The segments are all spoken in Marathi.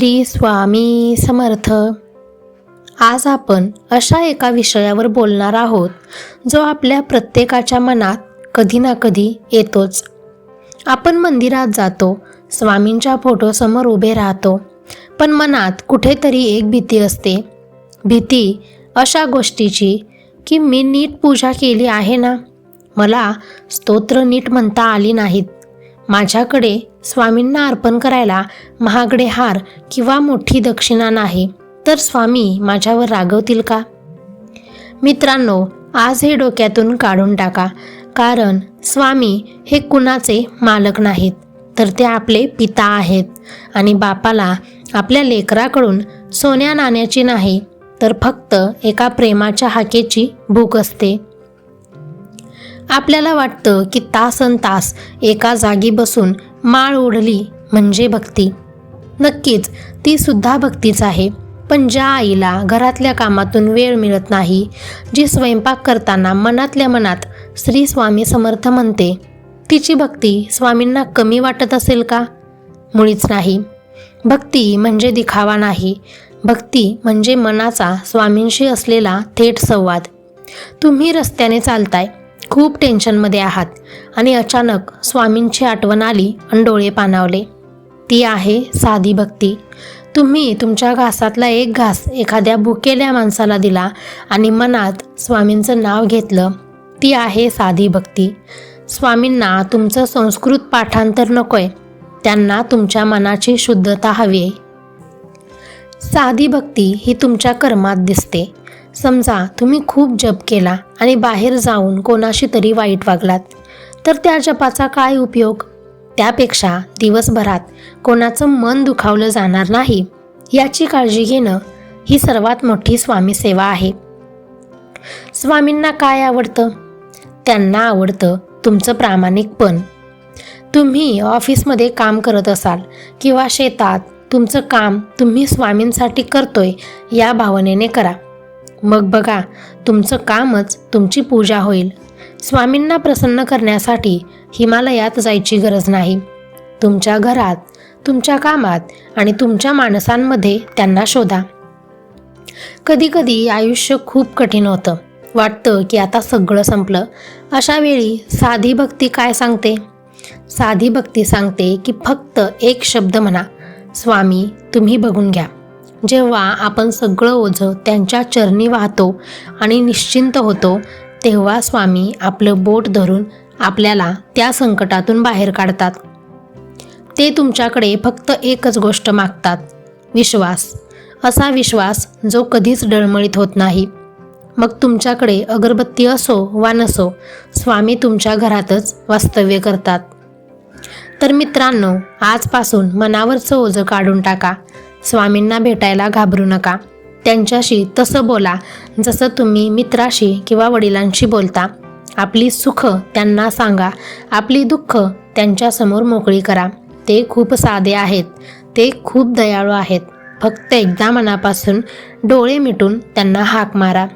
श्री स्वामी समर्थ. आज आपण अशा एका विषयावर बोलणार आहोत जो आपल्या प्रत्येकाच्या मनात कधी ना कधी येतोच. आपण मंदिरात जातो स्वामींच्या फोटोसमोर उभे राहतो पण मनात कुठेतरी एक भीती असते. भीती अशा गोष्टीची की मी नीट पूजा केली आहे ना? मला स्तोत्र नीट म्हणता आली नाहीत. माझ्याकडे स्वामींना अर्पण करायला महागडे हार किंवा मोठी दक्षिणा नाही तर स्वामी माझ्यावर रागवतील का? मित्रांनो आज हे डोक्यातून काढून टाका कारण स्वामी हे कुणाचे मालक नाहीत तर ते आपले पिता आहेत आणि बापाला आपल्या लेकराकडून सोन्या नाण्याची नाही तर फक्त एका प्रेमाच्या हाकेची भूक असते. आपल्याला वाटतं की तासन तास एका जागी बसून माळ ओढली म्हणजे भक्ती. नक्कीच ती सुद्धा भक्तीच आहे. पण ज्या आईला घरातल्या कामातून वेळ मिळत नाही जी स्वयंपाक करताना मनातल्या मनात श्री स्वामी समर्थ म्हणते तिची भक्ती स्वामींना कमी वाटत असेल का? मुळीच नाही. भक्ती म्हणजे दिखावा नाही. भक्ती म्हणजे मनाचा स्वामींशी असलेला थेट संवाद. तुम्ही रस्त्याने चालताय खूप टेन्शनमध्ये आहात. आणि अचानक स्वामींची आठवण आली आणि डोळे पाणावले. ती आहे साधी भक्ती. तुम्ही तुमच्या घासातला एक घास एखाद्या भुकेल्या माणसाला दिला आणि मनात स्वामींचं नाव घेतलं. ती आहे साधी भक्ती. स्वामींना तुमचं संस्कृत पाठांतर नकोय. त्यांना तुमच्या मनाची शुद्धता हवी आहे. साधी भक्ती ही तुमच्या कर्मात दिसते. समजा तुम्ही खूप जप केला आणि बाहेर जाऊन कोणाशी तरी वाईट वागलात तर त्या जपाचा काय उपयोग? त्यापेक्षा दिवसभरात कोणाचं मन दुखावलं जाणार नाही याची काळजी घेणं ही सर्वात मोठी स्वामी सेवा आहे. स्वामींना काय आवडतं? त्यांना आवडतं तुमचं प्रामाणिकपण तुम्ही ऑफिसमध्ये काम करत असाल किंवा शेतात तुमचं काम तुम्ही स्वामींसाठी करतोय या भावनेने करा. मग बघा तुमचं कामच तुमची पूजा होईल. स्वामींना प्रसन्न करण्यासाठी हिमालयात जायची गरज नाही. तुमच्या घरात तुमच्या कामात आणि तुमच्या माणसांमध्ये त्यांना शोधा. कधीकधी आयुष्य खूप कठीण होतं. वाटतं की आता सगळं संपलं. अशा वेळी साधी भक्ती काय सांगते? साधी भक्ती सांगते की फक्त एक शब्द म्हणा. स्वामी तुम्ही बघून घ्या. जेव्हा आपण सगळं ओझं त्यांच्या चरणी वाहतो आणि निश्चिंत होतो तेव्हा स्वामी आपलं बोट धरून आपल्याला त्या संकटातून बाहेर काढतात. ते तुमच्याकडे फक्त एकच गोष्ट मागतात विश्वास. असा विश्वास जो कधीच डळमळीत होत नाही. मग तुमच्याकडे अगरबत्ती असो वा नसो स्वामी तुमच्या घरातच वास्तव्य करतात. तर मित्रांनो आजपासून मनावरचं ओझं काढून टाका. स्वामींना भेटायला घाबरू नका. त्यांच्याशी तसं बोला जसं तुम्ही मित्राशी किंवा वडिलांशी बोलता. आपली सुख त्यांना सांगा आपली दुःख त्यांच्यासमोर मोकळी करा. ते खूप साधे आहेत ते खूप दयाळू आहेत. फक्त एकदा मनापासून डोळे मिटून त्यांना हाक मारा.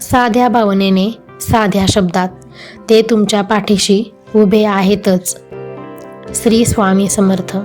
साध्या भावनेने साध्या शब्दात. ते तुमच्या पाठीशी उभे आहेतच. श्री स्वामी समर्थ.